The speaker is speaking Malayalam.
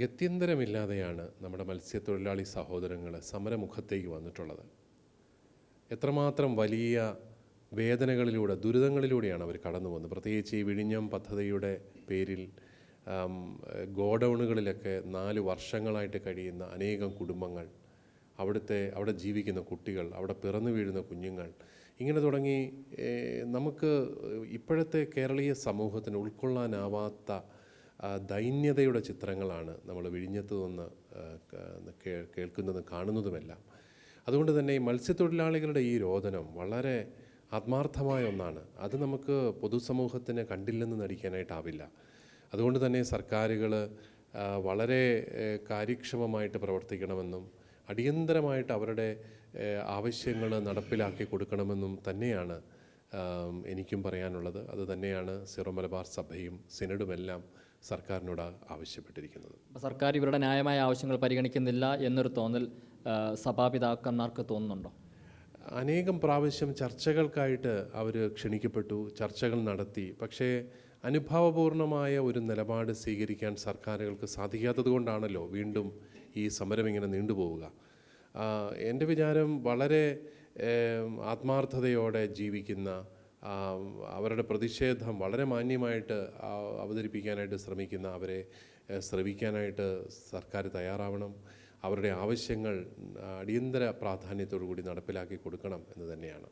ഗത്യന്തരമില്ലാതെയാണ് നമ്മുടെ മത്സ്യത്തൊഴിലാളി സഹോദരങ്ങൾ സമരമുഖത്തേക്ക് വന്നിട്ടുള്ളത്. എത്രമാത്രം വലിയ വേദനകളിലൂടെ ദുരിതങ്ങളിലൂടെയാണ് അവർ കടന്നു പോകുന്നത്. പ്രത്യേകിച്ച് ഈ വിഴിഞ്ഞം പദ്ധതിയുടെ പേരിൽ ഗോഡൗണുകളിലൊക്കെ നാല് വർഷങ്ങളായിട്ട് കഴിയുന്ന അനേകം കുടുംബങ്ങൾ അവിടുത്തെ അവിടെ ജീവിക്കുന്ന കുട്ടികൾ അവിടെ പിറന്നു വീഴുന്ന കുഞ്ഞുങ്ങൾ ഇങ്ങനെ തുടങ്ങി നമുക്ക് ഇപ്പോഴത്തെ കേരളീയ സമൂഹത്തിന് ഉൾക്കൊള്ളാനാവാത്ത ആ, ദൈന്യതയുടെ ചിത്രങ്ങളാണ് നമ്മൾ വിഴിഞ്ഞത്ത് നിന്ന് കേൾക്കുന്നതും കാണുന്നതുമെല്ലാം. അതുകൊണ്ട് തന്നെ ഈ മത്സ്യത്തൊഴിലാളികളുടെ ഈ രോദനം വളരെ ആത്മാർത്ഥമായ ഒന്നാണ്. അത് നമുക്ക് പൊതുസമൂഹത്തിന് കണ്ടില്ലെന്ന് നടിക്കാനായിട്ടാവില്ല. അതുകൊണ്ട് തന്നെ സർക്കാരുകൾ വളരെ കാര്യക്ഷമമായിട്ട് പ്രവർത്തിക്കണമെന്നും അടിയന്തരമായിട്ട് അവരുടെ ആവശ്യങ്ങൾ നടപ്പിലാക്കി കൊടുക്കണമെന്നും തന്നെയാണ് എനിക്കും പറയാനുള്ളത്. അത് തന്നെയാണ് സിറോ മലബാർ സഭയും സിനഡുമെല്ലാം സർക്കാരിനോട് ആവശ്യപ്പെട്ടിരിക്കുന്നത്. സർക്കാർ ഇവരുടെ ന്യായമായ ആവശ്യങ്ങൾ പരിഗണിക്കുന്നില്ല എന്നൊരു തോന്നൽ സഭാപിതാക്കന്മാർക്ക് തോന്നുന്നുണ്ടോ? അനേകം പ്രാവശ്യം ചർച്ചകൾക്കായിട്ട് അവർ ക്ഷണിക്കപ്പെട്ടു ചർച്ചകൾ നടത്തി. പക്ഷേ അനുഭാവപൂർണമായ ഒരു നിലപാട് സ്വീകരിക്കാൻ സർക്കാരുകൾക്ക് സാധിക്കാത്തത് കൊണ്ടാണല്ലോ വീണ്ടും ഈ സമരം ഇങ്ങനെ നീണ്ടുപോവുക എന്റെ വിചാരം വളരെ ആത്മാർത്ഥതയോടെ ജീവിക്കുന്ന അവരുടെ പ്രതിഷേധം വളരെ മാന്യമായിട്ട് അവതരിപ്പിക്കാനായിട്ട് ശ്രമിക്കുന്ന അവരെ ശ്രവിക്കാനായിട്ട് സർക്കാർ തയ്യാറാവണം. അവരുടെ ആവശ്യങ്ങൾ അടിയന്തര പ്രാധാന്യത്തോടു കൂടി നടപ്പിലാക്കി കൊടുക്കണം എന്ന് തന്നെയാണ്.